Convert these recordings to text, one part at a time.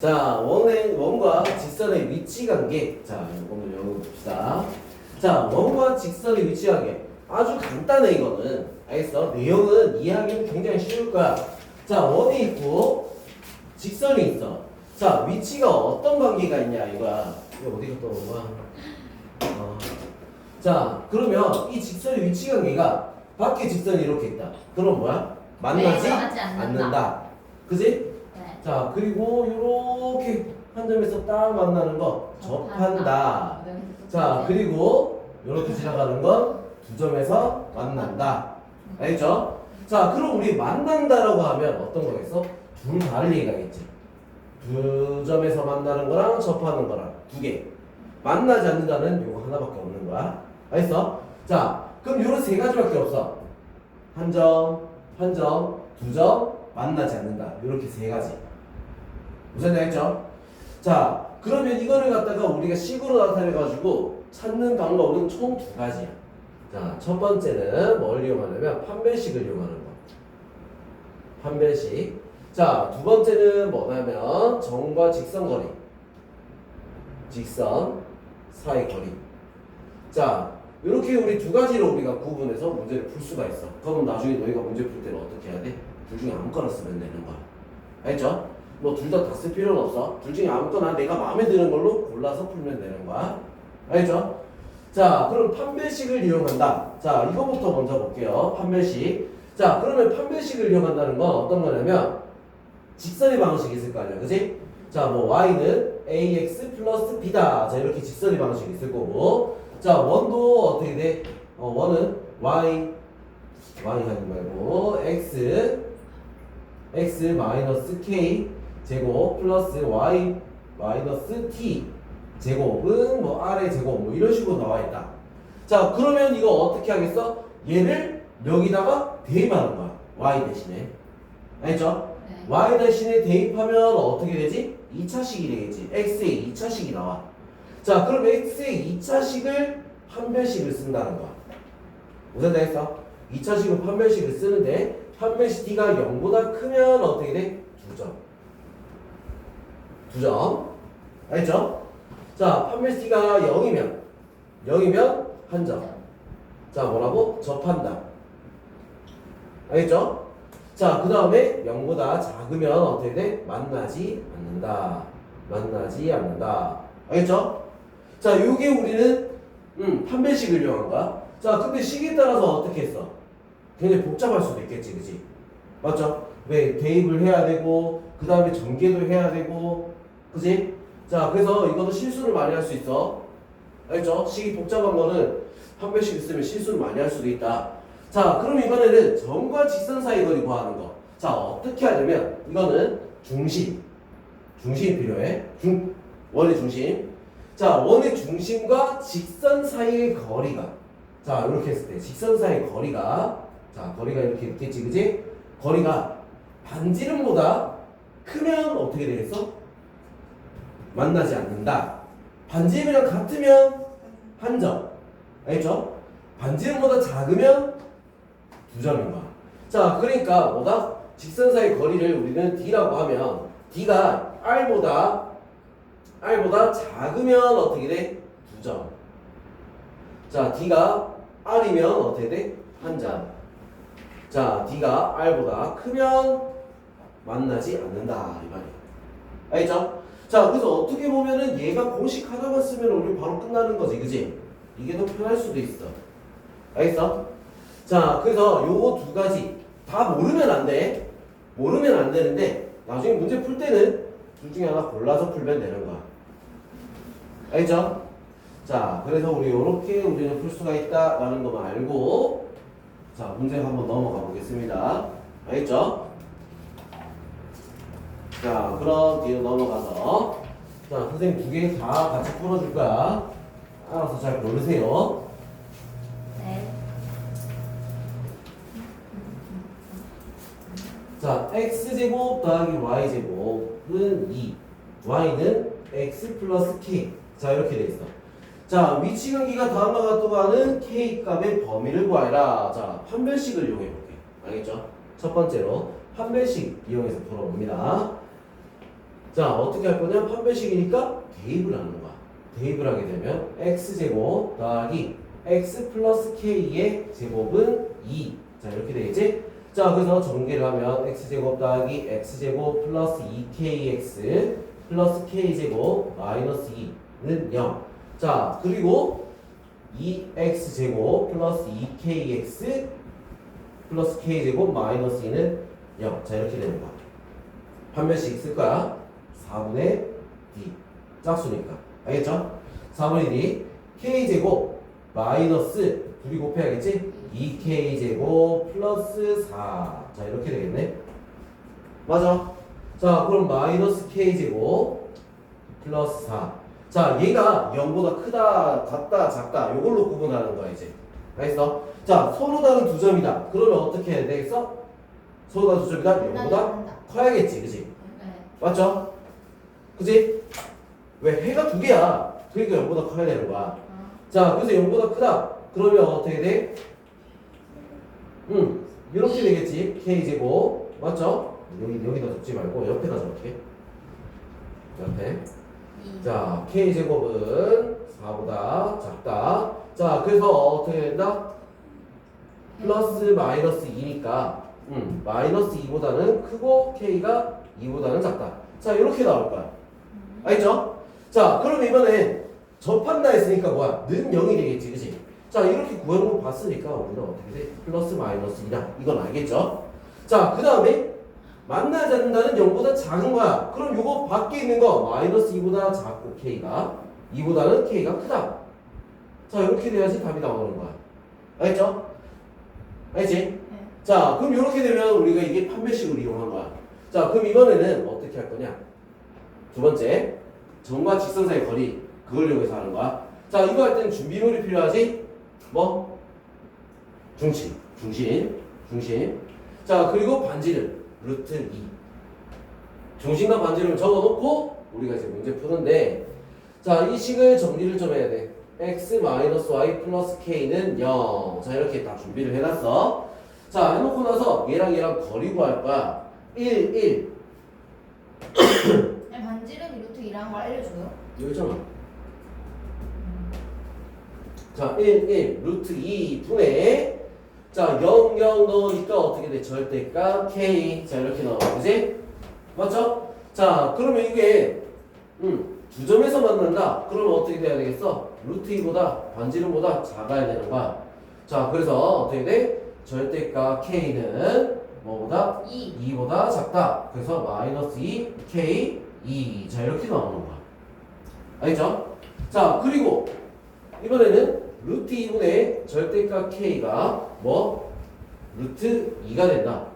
자, 원의, 원과 직선의 위치 관계. 자, 이거는 열어봅시다. 자, 원과 직선의 위치 관계. 아주 간단해, 이거는. 알겠어? 내용은 이해하기는 굉장히 쉬울 거야. 자, 원이 있고, 직선이 있어. 자, 위치가 어떤 관계가 있냐, 이거야. 이거 어디 갔다 온 거야? 어. 자, 그러면 이 직선의 위치 관계가 밖에 직선이 이렇게 있다. 그럼 뭐야? 만나지 네, 만나지 않는다. 않는다. 그지? 네. 자 그리고 이렇게 한 점에서 딱 만나는 거 접한다. 네. 자 그리고 이렇게 지나가는 건 두 점에서 만난다. 알겠죠? 자 그럼 우리 만난다라고 하면 어떤 거겠어? 둘 다를 얘기하겠지. 두 점에서 만나는 거랑 접하는 거랑 두 개. 만나지 않는다는 요거 하나밖에 없는 거야. 알겠어? 자 그럼 요런 세 가지밖에 없어. 한 점, 한 점, 두 점, 만나지 않는다. 이렇게 세 가지. 무슨 얘기죠? 자, 그러면 이거를 갖다가 우리가 식으로 나타내가지고 찾는 방법은 총 두 가지야. 자, 첫 번째는 뭘 이용하냐면 판별식을 이용하는 거. 판별식. 자, 두 번째는 뭐냐면 정과 직선 거리. 직선 사이 거리. 자, 이렇게 우리 두 가지로 우리가 구분해서 문제를 풀 수가 있어. 그럼 나중에 너희가 문제 풀 때는 어떻게 해야 돼? 둘 중에 아무거나 쓰면 되는 거야. 알겠죠? 뭐 둘 다 다 쓸 필요는 없어. 둘 중에 아무거나 내가 마음에 드는 걸로 골라서 풀면 되는 거야. 알겠죠? 자, 그럼 판별식을 이용한다. 자, 이거부터 먼저 볼게요. 판별식. 자, 그러면 판별식을 이용한다는 건 어떤 거냐면 직선의 방식이 있을 거 아니야. 그지? 자, 뭐 y는 ax 플러스 b다. 자, 이렇게 직선의 방식이 있을 거고. 자, 원도 어떻게 돼? 어, 원은 y y 하지 말고 x x 마이너스 k 제곱 플러스 y 마이너스 t 제곱은 뭐 r의 제곱 뭐 이런 식으로 나와 있다. 자, 그러면 이거 어떻게 하겠어? 얘를 여기다가 대입하는 거야. y 대신에. 알죠? 네. y 대신에 대입하면 어떻게 되지? 2차식이 되겠지. x의 2차식이 나와. 자, 그럼 x의 2차식을 판별식을 쓴다는 거야. 무슨 되겠어? 2차식은 판별식을 쓰는데 판별식 t가 0보다 크면 어떻게 돼? 2점. 2점. 알죠? 자, t가 0이면 0이면 한 점. 자, 뭐라고? 접한다. 알겠죠? 자, 그 다음에 0보다 작으면 어떻게 돼? 만나지 않는다. 만나지 않는다. 알겠죠? 자, 요게 우리는 음, 판별식을 이용한 거야. 자, 근데 식에 따라서 어떻게 했어? 굉장히 복잡할 수도 있겠지, 그지? 맞죠? 왜 대입을 해야 되고, 그 다음에 전개도 해야 되고, 그지? 자, 그래서 이것도 실수를 많이 할 수 있어. 알죠? 식이 복잡한 거는 판별식 있으면 실수를 많이 할 수도 있다. 자, 그럼 이번에는 점과 직선 사이 거리 구하는 거. 자, 어떻게 하냐면 이거는 중심. 중심이 필요해. 중 원의 중심. 자, 원의 중심과 직선 사이의 거리가. 자, 이렇게 했을 때 직선 사이의 거리가 자, 거리가 이렇게 있겠지, 그지? 거리가 반지름보다 크면 어떻게 되겠어? 만나지 않는다. 반지름이랑 같으면 한 점. 알겠죠? 반지름보다 작으면 두 점인 거야. 자, 그러니까 뭐다? 직선 사이 거리를 우리는 d라고 하면 d가 r보다 r보다 작으면 어떻게 돼? 두 점. 자, d가 r이면 어떻게 돼? 한 점. 자, d가 r보다 크면 만나지 않는다 이 말이야. 알겠죠? 자, 그래서 어떻게 보면은 얘가 공식 하나만 쓰면 우리 바로 끝나는 거지, 그지? 이게 더 편할 수도 있어. 알겠어? 자, 그래서 요거 두 가지 다 모르면 안 돼. 모르면 안 되는데 나중에 문제 풀 때는 둘 중에 하나 골라서 풀면 되는 거야. 알겠죠? 자, 그래서 우리 요렇게 우리는 풀 수가 있다라는 것만 알고 자, 문제 한번 넘어가 보겠습니다. 알겠죠? 자, 그럼 뒤로 넘어가서 자, 선생님 두 개 다 같이 풀어줄 거야. 알아서 잘 고르세요. 네. 자, x제곱 더하기 y제곱은 2. y는 x 플러스 k. 자, 이렇게 돼 있어. 자, 위치 관계가 다음과 같다는 k 값의 범위를 구하라. 자, 판별식을 이용해 볼게. 알겠죠? 첫 번째로 판별식 이용해서 풀어봅니다. 자 어떻게 할 거냐 판별식이니까 대입을 하는 거야 대입을 하게 되면 x제곱 더하기 x 플러스 k의 제곱은 2 자 이렇게 되겠지 자 그래서 전개를 하면 x제곱 더하기 x제곱 플러스 2kx 플러스 k제곱 마이너스 2는 0 자 그리고 2x제곱 플러스 2kx 플러스 k제곱 마이너스 2는 0. 자 이렇게 되는 거야. 판별식 쓸 거야. 4분의 d. 짝수니까. 알겠죠? 4분의 d. k제곱 마이너스 둘이 곱해야겠지? 2k제곱 플러스 4. 자 이렇게 되겠네. 맞아. 자 그럼 마이너스 k제곱 플러스 4. 자 얘가 0보다 크다, 같다, 작다 요걸로 구분하는 거야 이제. 알겠어? 자 서로 다른 두 점이다. 그러면 어떻게 해야 되겠어? 서로 다른 두 점이다. 0보다 커야겠지, 그지? 네. 맞죠? 그지? 왜 해가 두 개야? 그러니까 0보다 커야 되는 거야. 아, 자, 그래서 0보다 크다. 그러면 어떻게 돼? 음, 이렇게 되겠지. k제곱. 맞죠? 여기, 여기다 적지 말고 옆에다 적게. 옆에. 이. 자, k제곱은 4보다 작다. 자, 그래서 어떻게 된다? 플러스 마이너스 2니까 음, 마이너스 2보다는 크고 k가 2보다는 작다. 자, 이렇게 나올 거야. 알겠죠? 자, 그럼 이번엔 접한다 했으니까 뭐야? 는 0이 되겠지, 그지? 자, 이렇게 거 봤으니까 우리는 어떻게 돼? 플러스 마이너스 2다. 이건 알겠죠? 자, 그 다음에 만나지 않는다는 0보다 작은 거야. 그럼 요거 밖에 있는 거 마이너스 2보다 작고 k가 2보다는 k가 크다. 자, 이렇게 돼야지 답이 나오는 거야. 알겠죠? 알겠지? 네. 자, 그럼 이렇게 되면 우리가 이게 판별식을 이용한 거야. 자, 그럼 이번에는 어떻게 할 거냐? 두 번째, 점과 직선 사이 거리 그걸 이용해서 하는 거야. 자, 이거 할 때는 준비물이 필요하지? 뭐? 중심, 중심, 중심. 자, 그리고 반지름 루트 2. 중심과 반지름을 적어놓고 우리가 이제 문제 푸는데, 자, 이 식을 정리를 좀 해야 돼. x 마이너스 y 플러스 k는 0. 자, 이렇게 다 준비를 해놨어. 자, 해놓고 나서 얘랑 얘랑 거리 구할 거야. 1, 1. 반지름이 루트 2라는 걸 알려줘요? 있잖아. 자, 1, 1, 루트 2 분의 자, 0, 0 넣으니까 어떻게 돼? 절대값 K. 자, 이렇게 나와. 그지? 맞죠? 자, 그러면 이게, 음, 두 점에서 만난다? 그러면 어떻게 돼야 되겠어? 루트 2보다, 반지름보다 작아야 되는 거야. 자, 그래서 어떻게 돼? 절대값 K는 뭐보다? 2. 2보다 작다. 그래서 마이너스 2, K, 2. 자, 이렇게 나오는 거야. 알겠죠? 자, 그리고 이번에는 루트 2분의 절대값 K가 뭐? 루트 2가 된다.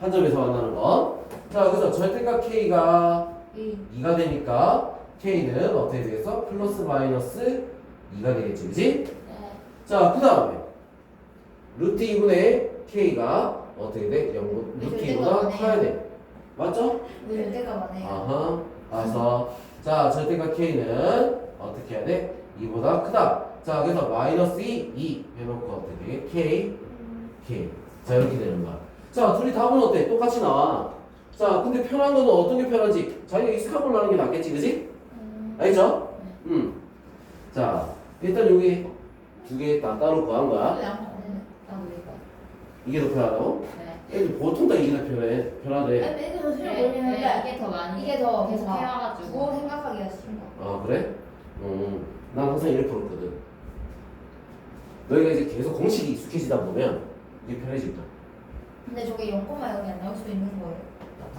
한 점에서 만나는 거. 자, 그래서 절대값 K가 2. 2가 되니까 K는 어떻게 되겠어? 플러스 마이너스 2가 되겠지, 그지? 네. 자, 그 다음에 루트 2분의 K가 어떻게 돼? 0, 루트 2보다 커야 돼. 맞죠? 절대가 많아요. 아하. 알았어. 자, 절대값 K는 어떻게 해야 돼? 2보다 크다. 자, 그래서 마이너스 2, 2 해놓고 어떻게 돼? K, K. 자, 이렇게 되는 거야. 자, 둘이 답은 어때? 똑같이 나와. 자, 근데 편한 거는 어떤 게 편한지 자기가 익숙한 걸로 하는 게 낫겠지, 그지? 음. 알겠죠? 음. 자, 일단 여기 두 개 다 따로 구한 거야. 네, 나도 이거. 이게 더 편하다고? 네. 애들 보통 다 이게 더 편해. 편하대. 아니, 이게 더 네, 네, 이게 더 많이 이게 더 계속 뭔가 해와가지고 생각하기가 싫은 거. 아, 그래? 음. 난 항상 이렇게 풀었거든. 너희가 이제 계속 공식이 익숙해지다 보면 이게 거야. 근데 저게 0,0이 안 나올 수도 있는 거예요.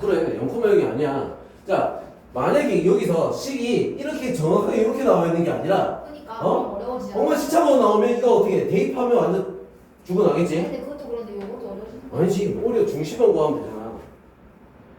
그래, 0,0이 아니야. 자, 만약에 여기서 식이 이렇게 정확하게 이렇게 나와 있는 게 아니라 그러니까 어? 어려워지잖아. 엄마 시차번호 나오면 이거 어떻게 해? 대입하면 완전 죽어나겠지? 근데 요것도 어려워지는 거. 아니지, 오히려 중심만 구하면 되잖아.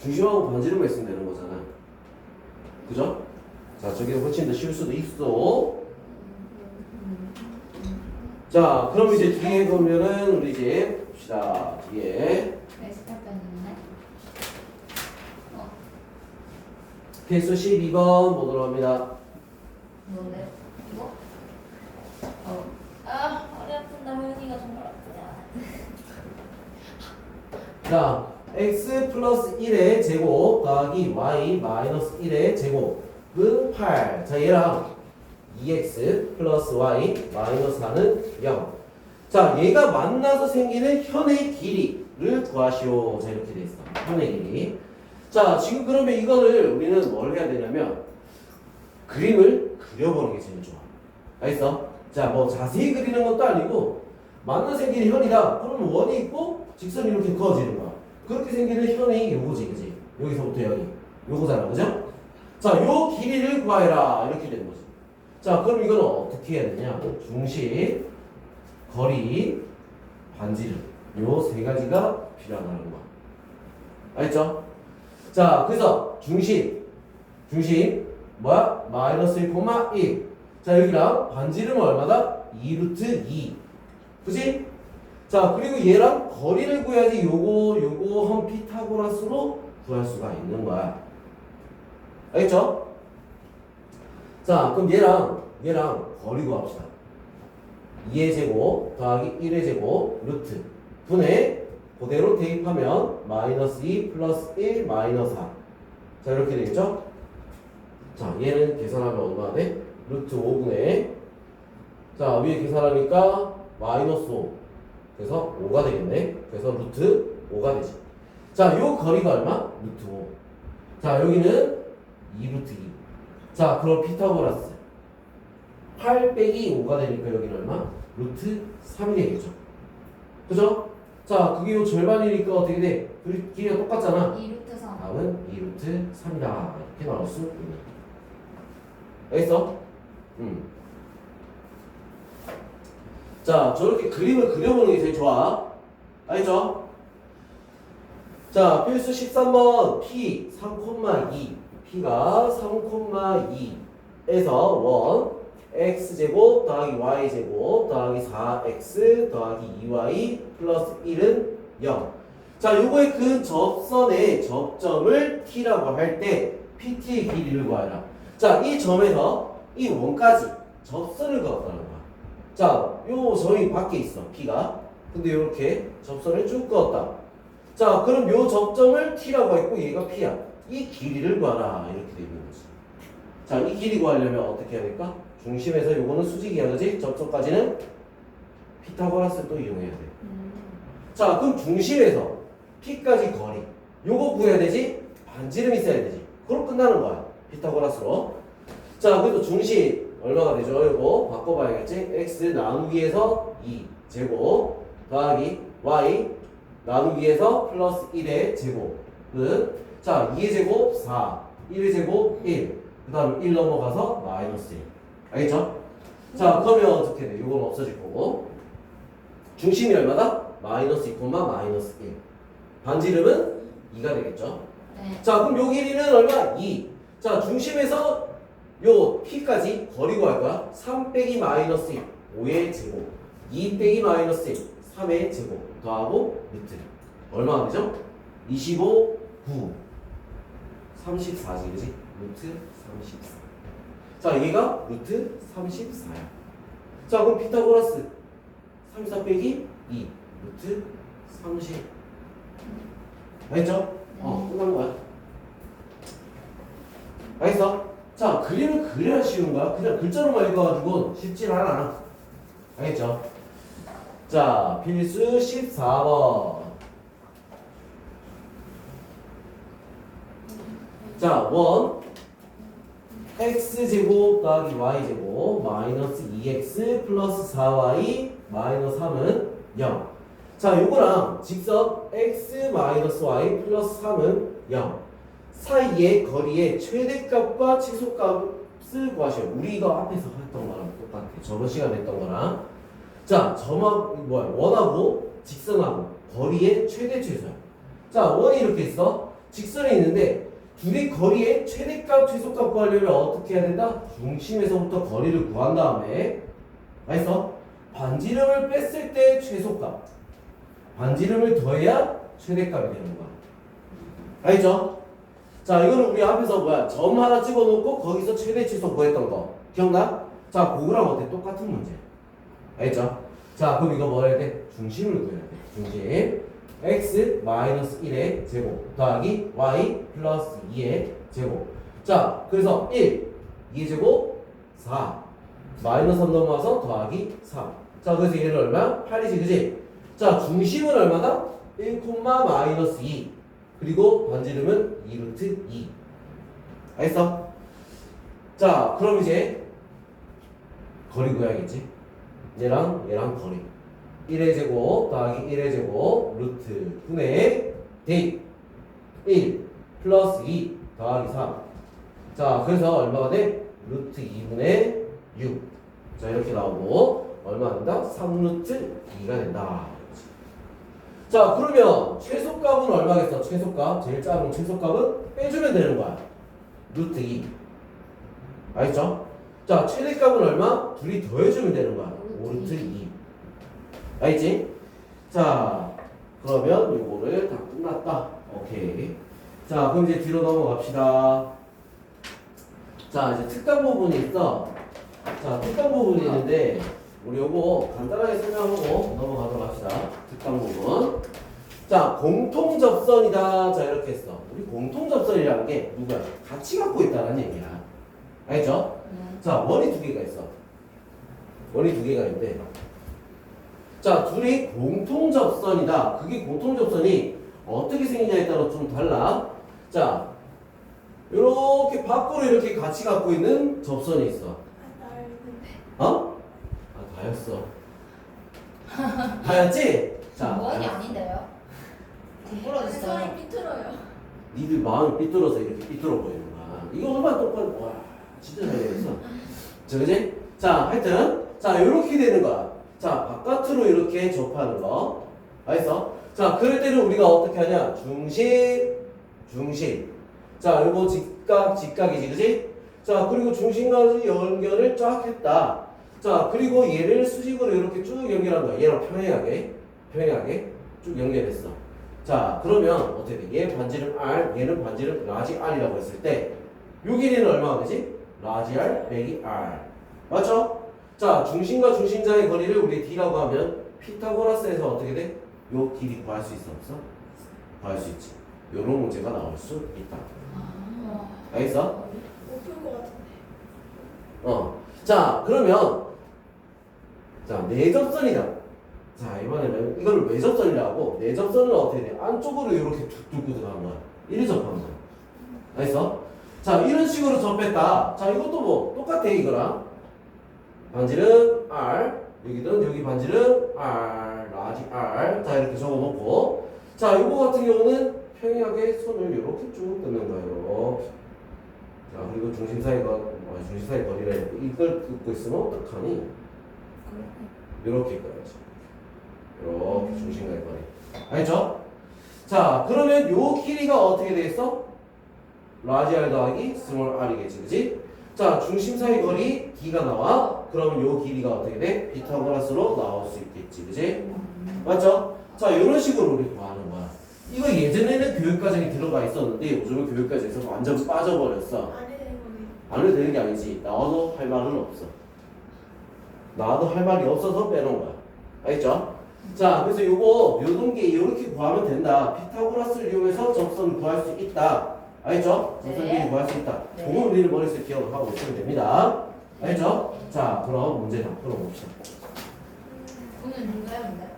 중심하고 반지름만 있으면 되는 거잖아. 그죠? 자, 저게 훨씬 더 쉬울 수도 있어. 자, 그럼 이제 뒤에 보면은 우리 이제 봅시다. 뒤에 필수 12번 보도록 합니다. 뭔데? 이거? 어. 아, 허리 아픈다. 혜연이가 정말 아프냐. 자, x 플러스 1의 제곱 더하기 y 마이너스 1의 제곱은 8. 자, 얘랑 2x 플러스 y 마이너스 4는 0. 자, 얘가 만나서 생기는 현의 길이를 구하시오. 자, 이렇게 돼 있어. 현의 길이. 자, 지금 그러면 이거를 우리는 뭘 해야 되냐면 그림을 그려보는 게 제일 좋아. 알겠어? 자, 뭐 자세히 그리는 것도 아니고 만나 생기는 현이다. 그러면 원이 있고 직선이 이렇게 그어지는 거야. 그렇게 생기는 현이 요거지, 그지? 여기서부터 여기. 요거잖아, 그죠? 자, 요 길이를 구하여라. 이렇게 되는 거지. 자, 그럼 이거는 어떻게 해야 되냐? 중심, 거리, 반지름. 요 세 가지가 필요하다는 거야. 알겠죠? 자, 그래서 중심, 중심, 뭐야? 마이너스 1, 1. 자, 여기랑 반지름은 얼마다? 2루트 2. 그지? 자, 그리고 얘랑 거리를 구해야지 요거, 요거 한 피타고라스로 구할 수가 있는 거야. 알겠죠? 자, 그럼 얘랑, 얘랑 거리 구합시다. 2의 제곱 더하기 1의 제곱 루트 분의 그대로 대입하면 마이너스 2 플러스 1 마이너스 4. 자, 이렇게 되겠죠? 자, 얘는 계산하면 얼마나 돼? 루트 5분의 자, 위에 계산하니까 마이너스 5. 그래서 5가 되겠네. 그래서 루트 5가 되지. 자, 요 거리가 얼마? 루트 5. 자, 여기는 2루트 2. 자, 그럼 피타고라스. 8 빼기 5가 되니까 여기는 얼마? 루트 3이 되겠죠. 그죠? 자, 그게 요 절반이니까 어떻게 돼? 둘이 길이가 똑같잖아. 2루트 3. 답은 2루트 3이다. 이렇게 나올 수 있는. 알겠어? 음. 자, 저렇게 그림을 그려보는 게 제일 좋아. 알겠죠? 자, 필수 13번 P 3,2. P가 3,2에서 원 x제곱 더하기 y제곱 더하기 4x 더하기 2y 플러스 1은 0. 자, 요거의 그 접선의 접점을 t라고 할 때 pt의 길이를 구하라. 자, 이 점에서 이 원까지 접선을 그었다는 거야. 자, 요 점이 밖에 있어, p가. 근데 요렇게 접선을 쭉 그었다. 자, 그럼 요 접점을 t라고 했고 얘가 p야. 이 길이를 구하라. 이렇게 돼 있는 거지. 자, 이 길이 구하려면 어떻게 해야 될까? 중심에서 요거는 수직이야, 그지? 접점까지는 피타고라스 또 이용해야 돼. 음. 자, 그럼 중심에서 P까지 거리. 요거 구해야 되지? 반지름 있어야 되지. 그럼 끝나는 거야. 피타고라스로. 자, 그래도 중심 얼마가 되죠? 요거 바꿔봐야겠지? X 나누기에서 2 제곱 더하기 Y 나누기에서 플러스 1의 제곱. 끝. 자, 2의 제곱 4, 1의 제곱 1. 그 다음에 1 넘어가서 마이너스 1. 알겠죠? 자, 그러면 어떻게 돼? 요건 없어질 거고. 중심이 얼마다? 마이너스 2, 마이너스 1. 반지름은 2가 되겠죠. 네. 자, 그럼 요 길이는 얼마? 2. 자, 중심에서 요 P까지 거리고 할 거야. 3 빼기 마이너스 1, 5의 제곱. 2 빼기 마이너스 1, 3의 제곱. 더하고 루트. 얼마가 되죠? 25, 9. 34지, 그지? 루트 34. 자, 얘가 루트 34야. 자, 그럼 피타고라스 34 빼기 2. 루트 30. 알겠죠? 어, 끝난 거야. 알겠어? 자, 그림을 그려야 쉬운 거야. 그냥 글자로만 읽어가지고 쉽진 않아. 알겠죠? 자, 필수 14번. 자, 원 x제곱 더하기 y제곱 마이너스 2x 플러스 4y 마이너스 3은 0. 자, 요거랑 직선 x 마이너스 y 플러스 3은 0. 사이의 거리의 최대값과 최소값을 구하셔. 우리가 앞에서 했던 거랑 똑같아. 저번 시간에 했던 거랑. 자, 점하고 뭐야? 원하고 직선하고 거리의 최대 최소야. 자, 원이 이렇게 있어. 직선이 있는데 둘이 거리의 최대값, 최소값 구하려면 어떻게 해야 된다? 중심에서부터 거리를 구한 다음에 알겠어? 반지름을 뺐을 때 최소값. 반지름을 더해야 최대값이 되는 거야. 알겠죠? 자, 이거는 우리 앞에서 뭐야? 점 하나 찍어놓고 거기서 최대 최소 구했던 거. 기억나? 자, 그거랑 어때? 똑같은 문제. 알겠죠? 자, 그럼 이거 뭐 해야 돼? 중심을 구해야 돼. 중심. x 마이너스 1의 제곱 더하기 y 플러스 2의 제곱 자 그래서 1 2제곱 4 마이너스 3 넘어와서 더하기 3 자 그래서 얘는 얼마? 8이지 그지? 자 중심은 얼마다? 1 마이너스 2 그리고 반지름은 2루트 2 알겠어? 자 그럼 이제 거리 구해야겠지? 얘랑 얘랑 거리. 1의 제곱 더하기 1의 제곱 루트 9의 대입. 1 플러스 2 더하기 3 자 그래서 얼마가 돼? 루트 2분의 6 자 이렇게 나오고 얼마 된다? 3루트 2가 된다 자 그러면 최소값은 얼마겠어? 최소값 제일 작은 최소값은 빼주면 되는 거야. 루트 2 알겠죠? 자 최대값은 얼마? 둘이 더해주면 되는 거야. 5루트 2 알겠지? 자 그러면 요거를 다 끝났다. 오케이. 자 그럼 이제 뒤로 넘어갑시다. 자 이제 특강 부분이 있어. 자 특강 부분이 있는데 우리 요거 간단하게 설명하고 넘어가도록 합시다 부분. 자 공통 접선이다. 자 이렇게 했어. 우리 공통 접선이라는 게 누구야 같이 갖고 있다는 얘기야. 알겠죠? 네. 자 원이 두 개가 있어. 원이 두 개가 있는데. 자 둘이 공통 접선이다. 그게 공통 접선이 어떻게 생기냐에 따라 좀 달라. 자 이렇게 밖으로 이렇게 같이 갖고 있는 접선이 있어. 어? 아 다였어. 다였지? 자 원이 다였어. 아닌데요? 부러졌어요. 삐뚤어요. 니들 마음이 삐뚤어서 이렇게 삐뚤어 보이는 거야. 이거 얼마나 똑바로, 와, 진짜 잘 되겠어. 자, 그지? 자, 하여튼, 자, 요렇게 되는 거야. 자, 바깥으로 이렇게 접하는 거. 알겠어? 자, 그럴 때는 우리가 어떻게 하냐? 중심, 중심. 자, 요거 직각, 직각이지, 그지? 자, 그리고 중심과 연결을 쫙 했다. 자, 그리고 얘를 수직으로 이렇게 쭉 연결한 거야. 얘랑 평행하게, 평행하게 쭉 연결했어. 자 그러면 어떻게 돼? 얘 반지름 R 얘는 반지름 라지 R이라고 했을 때 요 길이는 얼마가 되지? 라지 R 빼기 R 맞죠? 자 중심과 중심자의 거리를 우리 D라고 하면 피타고라스에서 어떻게 돼? 요 길이 구할 수 있어 없어? 구할 수 있지 요런 문제가 나올 수 있다 아. 알겠어? 못풀것 같은데. 어. 자 그러면 자 내접선이다 자 이번에는 이걸 외접선이라고? 내접선은 어떻게 돼? 안쪽으로 이렇게 툭 뚫고 들어가는 거야. 이리 접하는 거야 알겠어? 자 이런 식으로 접했다. 자 이것도 뭐 똑같아 이거랑. 반지름 R 여기든 여기 반지름 R 라지 R. 자 이렇게 적어놓고. 자 이거 같은 경우는 평행하게 손을 이렇게 쭉 뜯는 거예요. 자 그리고 중심 사이 거 어, 중심 사이 거리를 이걸 긋고 있으면 어떡하니? 이렇게 꺼야지. 이렇게 중심과의 거리. 알죠? 자 그러면 요 길이가 어떻게 되겠어? 라지 R 더하기 스몰 R이겠지, 그지? 자 중심 사이 거리 D가 나와. 그러면 요 길이가 어떻게 돼? 피타고라스로 나올 수 있겠지, 그지? 맞죠? 자 이런 식으로 우리 구하는 거야. 이거 예전에는 교육과정이 들어가 있었는데 요즘은 교육과정에서 완전 빠져버렸어. 안 해야 되는 거네. 안 해도 되는 게 아니지. 나와도 할 말은 없어. 나와도 할 말이 없어서 빼놓은 거야. 알겠죠? 자, 그래서 요거, 게 이렇게 구하면 된다. 피타고라스를 이용해서 접선을 구할 수 있다. 알겠죠? 접선 네. 길이 구할 수 있다. 네. 그건 우리는 머릿속에 기억을 하고 있으면 됩니다. 알겠죠? 자, 그럼 문제 다 풀어봅시다. 오늘 누가요, 근데?